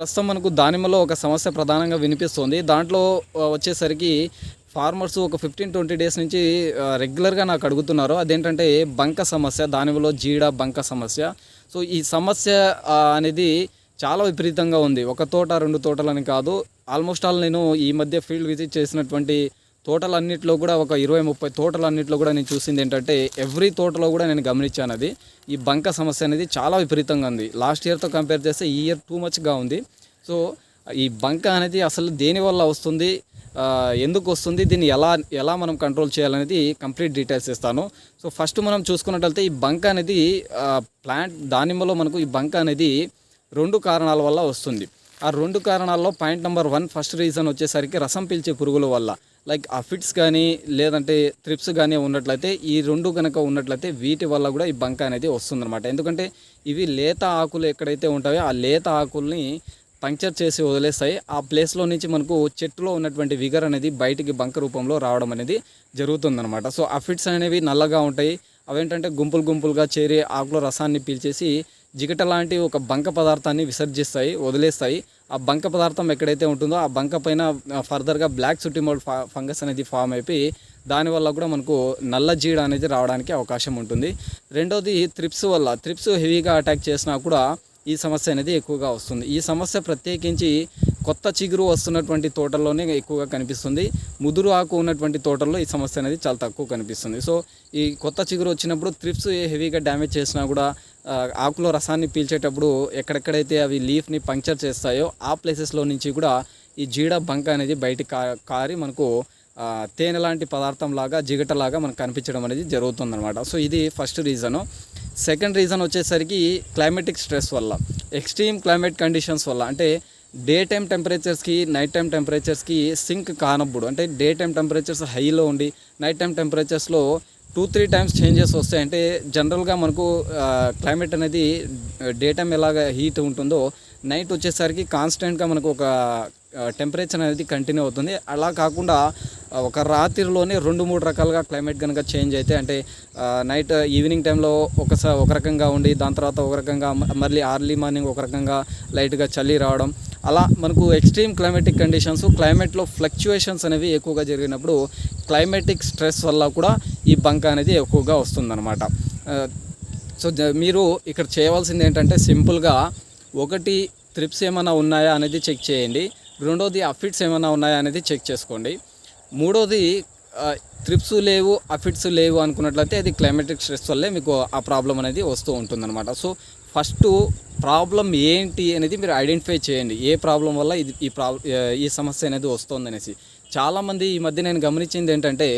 ప్రస్తుతం మనకు దానిమ్మలో ఒక సమస్య ప్రధానంగా వినిపిస్తుంది. దాంట్లో వచ్చేసరికి ఫార్మర్స్ ఒక ఫిఫ్టీన్ ట్వంటీ డేస్ నుంచి రెగ్యులర్గా నాకు అడుగుతున్నారు. అదేంటంటే బంక సమస్య దానిమ్మలో జీడ బంక సమస్య. సో ఈ సమస్య అనేది చాలా విపరీతంగా ఉంది. ఒక తోట రెండు తోటలని కాదు. ఆల్మోస్ట్ ఆల్ నేను ఈ మధ్య ఫీల్డ్ విజిట్ చేసినటువంటి తోటలన్నింటిలో కూడా ఒక ఇరవై ముప్పై తోటలన్నింటిలో కూడా నేను చూసింది ఏంటంటే ఎవ్రీ తోటలో కూడా నేను గమనించాను అది. ఈ బంక సమస్య అనేది చాలా విపరీతంగా ఉంది. లాస్ట్ ఇయర్తో కంపేర్ చేస్తే ఈ ఇయర్ టూ మచ్గా ఉంది. సో ఈ బంక అనేది అసలు దేని వల్ల వస్తుంది? ఎందుకు వస్తుంది? దీన్ని ఎలా ఎలా మనం కంట్రోల్ చేయాలనేది కంప్లీట్ డీటెయిల్స్ ఇస్తాను. సో ఫస్ట్ మనం చూసుకున్నట్లయితే ఈ బంక అనేది ప్లాంట్ దానిమ్మలో మనకు ఈ బంక అనేది రెండు కారణాల వల్ల వస్తుంది. ఆ రెండు కారణాల్లో point number one first reason వచ్చేసరికి రసం పీల్చే పురుగుల వల్ల. లైక్ అఫిట్స్ కానీ లేదంటే త్రిప్స్ కానీ ఉన్నట్లయితే ఈ రెండు కనుక ఉన్నట్లయితే వీటి వల్ల కూడా ఈ బంక అనేది వస్తుందన్నమాట. ఎందుకంటే ఇవి లేత ఆకులు ఎక్కడైతే ఉంటాయో ఆ లేత ఆకుల్ని పంక్చర్ చేసి వదిలేస్తాయి. ఆ ప్లేస్లో నుంచి మనకు చెట్టులో ఉన్నటువంటి విగర్ అనేది బయటికి బంక రూపంలో రావడం అనేది జరుగుతుందన్నమాట. సో అఫిట్స్ అనేవి నల్లగా ఉంటాయి. అవేంటంటే గుంపులు గుంపులుగా చేరి ఆకులో రసాన్ని పీల్చేసి జిగట లాంటి ఒక బంక పదార్థాన్ని విసర్జిస్తాయి వదిలేస్తాయి. ఆ బంక పదార్థం ఎక్కడైతే ఉంటుందో ఆ బంక పైన ఫర్దర్గా బ్లాక్ సుటిమోల్ ఫంగస్ అనేది ఫామ్ అయిపోయి దానివల్ల కూడా మనకు నల్ల జీడ అనేది రావడానికి అవకాశం ఉంటుంది. రెండోది త్రిప్స్ వల్ల త్రిప్స్ హెవీగా అటాక్ చేసినా కూడా ఈ సమస్య అనేది ఎక్కువగా వస్తుంది. ఈ సమస్య ప్రత్యేకించి కొత్త చిగురు వస్తున్నటువంటి తోటల్లోనే ఎక్కువగా కనిపిస్తుంది. ముదురు ఆకు ఉన్నటువంటి తోటల్లో ఈ సమస్య అనేది చాలా తక్కువ కనిపిస్తుంది. సో ఈ కొత్త చిగురు వచ్చినప్పుడు త్రిప్స్ హెవీగా డ్యామేజ్ చేసినా కూడా ఆకులో రసాన్ని పీల్చేటప్పుడు ఎక్కడెక్కడైతే అవి లీఫ్ని పంక్చర్ చేస్తాయో ఆ ప్లేసెస్లో నుంచి కూడా ఈ జీడ బంక అనేది బయటికి కారి మనకు తేనె లాంటి పదార్థం లాగా జిగటలాగా మనకు కనిపించడం అనేది జరుగుతుందన్నమాట. సో ఇది ఫస్ట్ రీజను సెకండ్ రీజన్ వచ్చేసరికి క్లైమేటిక్ స్ట్రెస్ వల్ల ఎక్స్ట్రీమ్ క్లైమేట్ కండిషన్స్ వల్ల అంటే డే టైం టెంపరేచర్స్కి నైట్ టైం టెంపరేచర్స్కి సింక్ కానప్పుడు అంటే డే టైం టెంపరేచర్స్ హైలో ఉండి నైట్ టైం టెంపరేచర్స్లో టూ త్రీ టైమ్స్ చేంజెస్ వస్తాయి. అంటే జనరల్గా మనకు క్లైమేట్ అనేది డే టైం ఎలాగ హీట్ ఉంటుందో నైట్ వచ్చేసరికి కాన్స్టెంట్గా మనకు ఒక టెంపరేచర్ అనేది కంటిన్యూ అవుతుంది. అలా కాకుండా ఒక రాత్రిలోనే రెండు మూడు రకాలుగా క్లైమేట్ కనుక చేంజ్ అయితే అంటే నైట్ ఈవినింగ్ టైంలో ఒకసారి ఒక రకంగా ఉండి దాని తర్వాత ఒక రకంగా మళ్ళీ ఆర్లీ మార్నింగ్ ఒక రకంగా లైట్గా చలి రావడం. అలా మనకు ఎక్స్ట్రీమ్ క్లైమేటిక్ కండిషన్స్ క్లైమేట్లో ఫ్లక్చుయేషన్స్ అనేవి ఎక్కువగా జరిగినప్పుడు క్లైమేటిక్ స్ట్రెస్ వల్ల కూడా ఈ బంక అనేది ఎక్కువగా వస్తుందన్నమాట. సో మీరు ఇక్కడ చేయవలసింది ఏంటంటే సింపుల్గా ఒకటి త్రిప్స్ ఏమైనా ఉన్నాయా అనేది చెక్ చేయండి. రెండోది అఫిట్స్ ఏమైనా ఉన్నాయా అనేది చెక్ చేసుకోండి. మూడోది త్రిప్స్ లేవు అఫిట్స్ లేవు అనుకున్నట్లయితే అది క్లైమేటిక్ స్ట్రెస్ వల్లే మీకు ఆ ప్రాబ్లం అనేది వస్తూ ఉంటుందన్నమాట. సో ఫస్ట్ ప్రాబ్లం ఏంటి అనేది మీరు ఐడెంటిఫై చేయండి. ఏ ప్రాబ్లం వల్ల ఇది ఈ ప్రాబ్ ఈ సమస్య అనేది వస్తుందనేసి. చాలామంది ఈ మధ్య నేను గమనించింది ఏంటంటే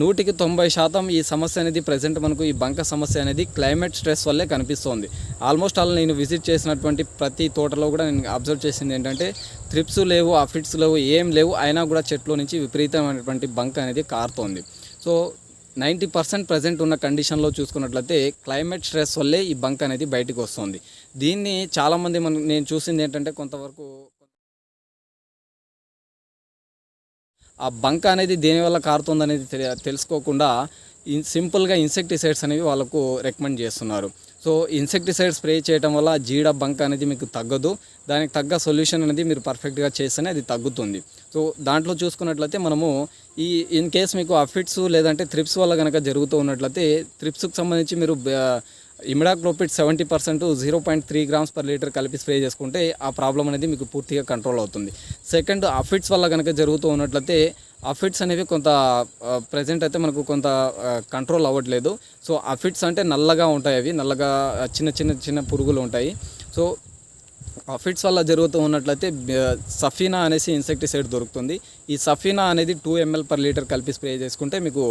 నూటికి తొంభై శాతం ఈ సమస్య అనేది ప్రజెంట్ మనకు ఈ బంక సమస్య అనేది క్లైమేట్ స్ట్రెస్ వల్లే కనిపిస్తోంది. ఆల్మోస్ట్ ఆల్ నేను విజిట్ చేసినటువంటి ప్రతి తోటలో కూడా నేను అబ్జర్వ్ చేసింది ఏంటంటే త్రిప్స్ లేవు అఫిట్స్ లేవు ఏం లేవు అయినా కూడా చెట్లో నుంచి విపరీతమైనటువంటి బంక అనేది కారుతోంది. సో నైంటీ పర్సెంట్ ప్రజెంట్ ఉన్న కండిషన్లో చూసుకున్నట్లయితే క్లైమేట్ స్ట్రెస్ వల్లే ఈ బంక్ అనేది బయటకు వస్తుంది. దీన్ని చాలామంది మనం నేను చూసింది ఏంటంటే కొంతవరకు ఆ బంక అనేది దేనివల్ల కారుతుంది అనేది తెలుసుకోకుండా ఇన్ సింపుల్గా ఇన్సెక్టిసైడ్స్ అనేవి వాళ్ళకు రికమెండ్ చేస్తున్నారు. సో ఇన్సెక్టిసైడ్ స్ప్రే చేయడం వల్ల జీడ బంక్ అనేది మీకు తగ్గదు. దానికి తగ్గ సొల్యూషన్ అనేది మీరు పర్ఫెక్ట్గా చేస్తేనే అది తగ్గుతుంది. సో దాంట్లో చూసుకున్నట్లయితే మనము ఈ ఇన్ కేస్ మీకు అఫిట్స్ లేదంటే త్రిప్స్ వల్ల కనుక జరుగుతూ ఉన్నట్లయితే త్రిప్స్కి సంబంధించి మీరు imidacloprid seventy percent zero point three grams per litre కలిపి స్ప్రే చేసుకుంటే ఆ ప్రాబ్లం అనేది మీకు పూర్తిగా కంట్రోల్ అవుతుంది. సెకండ్ అఫిడ్స్ వల్ల కనుక జరుగుతూ ఉన్నట్లయితే అఫిడ్స్ అనేవి కొంత ప్రజెంట్ అయితే మనకు కొంత కంట్రోల్ అవ్వట్లేదు. సో అఫిడ్స్ అంటే నల్లగా ఉంటాయి అవి. నల్లగా చిన్న చిన్న చిన్న పురుగులు ఉంటాయి. సో అఫిడ్స్ వల్ల జరుగుతూ ఉన్నట్లయితే సఫీనా అనేసి ఇన్సెక్టిసైడ్ దొరుకుతుంది. ఈ సఫీనా అనేది టూ ఎంఎల్ పర్ లీటర్ కలిపి స్ప్రే చేసుకుంటే మీకు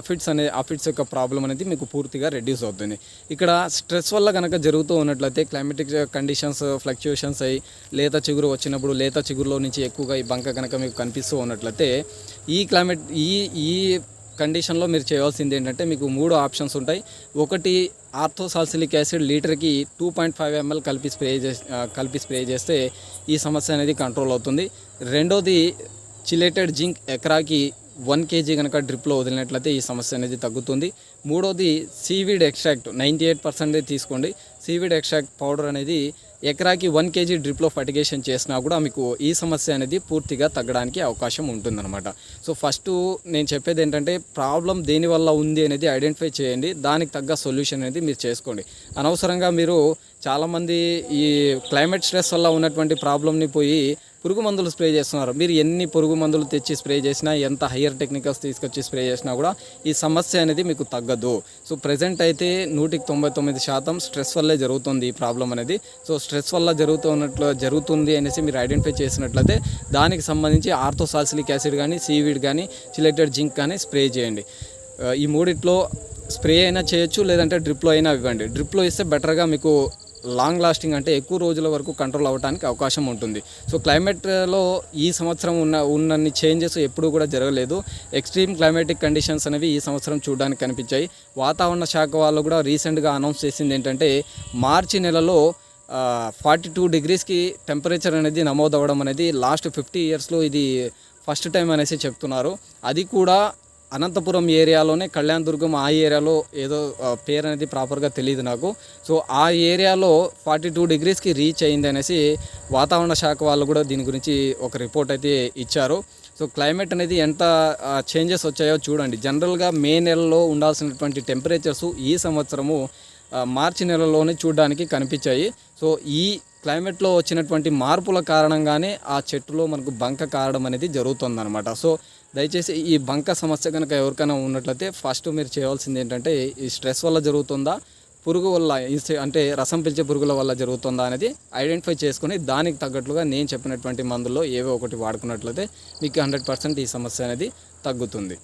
అఫిట్స్ అఫిడ్స్ అనే అఫిడ్స్ యొక్క ప్రాబ్లం అనేది మీకు పూర్తిగా రెడ్యూస్ అవుతుంది. ఇక్కడ స్ట్రెస్ వల్ల కనుక జరుగుతూ ఉన్నట్లయితే క్లైమేటిక్ కండిషన్స్ ఫ్లక్చుయేషన్స్ అయ్యి లేత చిగురు వచ్చినప్పుడు లేత చిగురులో నుంచి ఎక్కువగా ఈ బంక కనుక మీకు కనిపిస్తూ ఉన్నట్లయితే ఈ క్లైమేట్ ఈ ఈ కండిషన్లో మీరు చేయాల్సింది ఏంటంటే మీకు మూడు ఆప్షన్స్ ఉంటాయి. ఒకటి ఆర్థోసాల్సిలిక్ యాసిడ్ లీటర్కి టూ పాయింట్ ఫైవ్ ఎంఎల్ కలిపి స్ప్రే చేసి కలిపి స్ప్రే చేస్తే ఈ సమస్య అనేది కంట్రోల్ అవుతుంది. రెండోది చిలేటెడ్ జింక్ ఎకరాకి వన్ కేజీ కనుక డ్రిప్లో వదిలినట్లయితే ఈ సమస్య అనేది తగ్గుతుంది. మూడోది seaweed extract ninety eight percentage తీసుకోండి. సీవీడ్ ఎక్స్ట్రాక్ట్ పౌడర్ అనేది ఎకరాకి వన్ కేజీ డ్రిప్లో ఫర్టిగేషన్ చేసినా కూడా మీకు ఈ సమస్య అనేది పూర్తిగా తగ్గడానికి అవకాశం ఉంటుందన్నమాట. సో ఫస్ట్ నేను చెప్పేది ఏంటంటే ప్రాబ్లం దేనివల్ల ఉంది అనేది ఐడెంటిఫై చేయండి. దానికి తగ్గ సొల్యూషన్ అనేది మీరు చేసుకోండి. అనవసరంగా మీరు చాలామంది ఈ క్లైమేట్ స్ట్రెస్ వల్ల ఉన్నటువంటి ప్రాబ్లమ్ని పోయి పురుగు మందులు స్ప్రే చేస్తున్నారు. మీరు ఎన్ని పురుగు మందులు తెచ్చి స్ప్రే చేసినా ఎంత హయ్యర్ టెక్నికల్స్ తీసుకొచ్చి స్ప్రే చేసినా కూడా ఈ సమస్య అనేది మీకు తగ్గదు. సో ప్రజెంట్ అయితే నూటికి తొంభై తొమ్మిది శాతం స్ట్రెస్ వల్లే జరుగుతుంది ఈ ప్రాబ్లం అనేది. సో స్ట్రెస్ వల్ల జరుగుతున్నట్లు జరుగుతుంది అనేసి మీరు ఐడెంటిఫై చేసినట్లయితే దానికి సంబంధించి ఆర్థోసాల్సిలిక్ యాసిడ్ కానీ సీవీడ్ కానీ చిలెటెడ్ జింక్ కానీ స్ప్రే చేయండి. ఈ మూడిట్లో స్ప్రే అయినా చేయొచ్చు లేదంటే డ్రిప్లో అయినా ఇవ్వండి. డ్రిప్లో ఇస్తే బెటర్గా మీకు లాంగ్ లాస్టింగ్ అంటే ఎక్కువ రోజుల వరకు కంట్రోల్ అవ్వడానికి అవకాశం ఉంటుంది. సో క్లైమేట్లో ఈ సంవత్సరం ఉన్న ఉన్నన్ని చేంజెస్ ఎప్పుడూ కూడా జరగలేదు. ఎక్స్ట్రీమ్ క్లైమేటిక్ కండిషన్స్ అనేవి ఈ సంవత్సరం చూడడానికి కనిపించాయి. వాతావరణ శాఖ వాళ్ళు కూడా రీసెంట్గా అనౌన్స్ చేసింది ఏంటంటే మార్చి నెలలో ఫార్టీ టూ డిగ్రీస్కి టెంపరేచర్ అనేది నమోదవ్వడం అనేది లాస్ట్ ఫిఫ్టీ ఇయర్స్లో ఇది ఫస్ట్ టైం అనేసి చెప్తున్నారు. అది కూడా అనంతపురం ఏరియాలోనే కళ్యాణ్ దుర్గం ఆ ఏరియాలో ఏదో పేరు అనేది ప్రాపర్గా తెలియదు నాకు. సో ఆ ఏరియాలో ఫార్టీ టూ డిగ్రీస్కి రీచ్ అయింది అనేసి వాతావరణ శాఖ వాళ్ళు కూడా దీని గురించి ఒక రిపోర్ట్ అయితే ఇచ్చారు. సో క్లైమేట్ అనేది ఎంత చేంజెస్ వచ్చాయో చూడండి. జనరల్గా మే నెలలో ఉండాల్సినటువంటి టెంపరేచర్స్ ఈ సంవత్సరము మార్చి నెలలోనే చూడడానికి కనిపించాయి. సో ఈ క్లైమేట్లో వచ్చినటువంటి మార్పుల కారణంగానే ఆ చెట్టులో మనకు బంక కారడం అనేది జరుగుతుందన్నమాట. సో దయచేసి ఈ బంక సమస్య కనుక ఎవరికైనా ఉన్నట్లయితే ఫస్ట్ మీరు చేయవలసింది ఏంటంటే ఈ స్ట్రెస్ వల్ల జరుగుతుందా పురుగు వల్ల అంటే రసం పిలిచే పురుగుల వల్ల జరుగుతుందా అనేది ఐడెంటిఫై చేసుకుని దానికి తగ్గట్లుగా నేను చెప్పినటువంటి మందుల్లో ఏవో ఒకటి వాడుకున్నట్లయితే మీకు హండ్రెడ్ పర్సెంట్ ఈ సమస్య అనేది తగ్గుతుంది.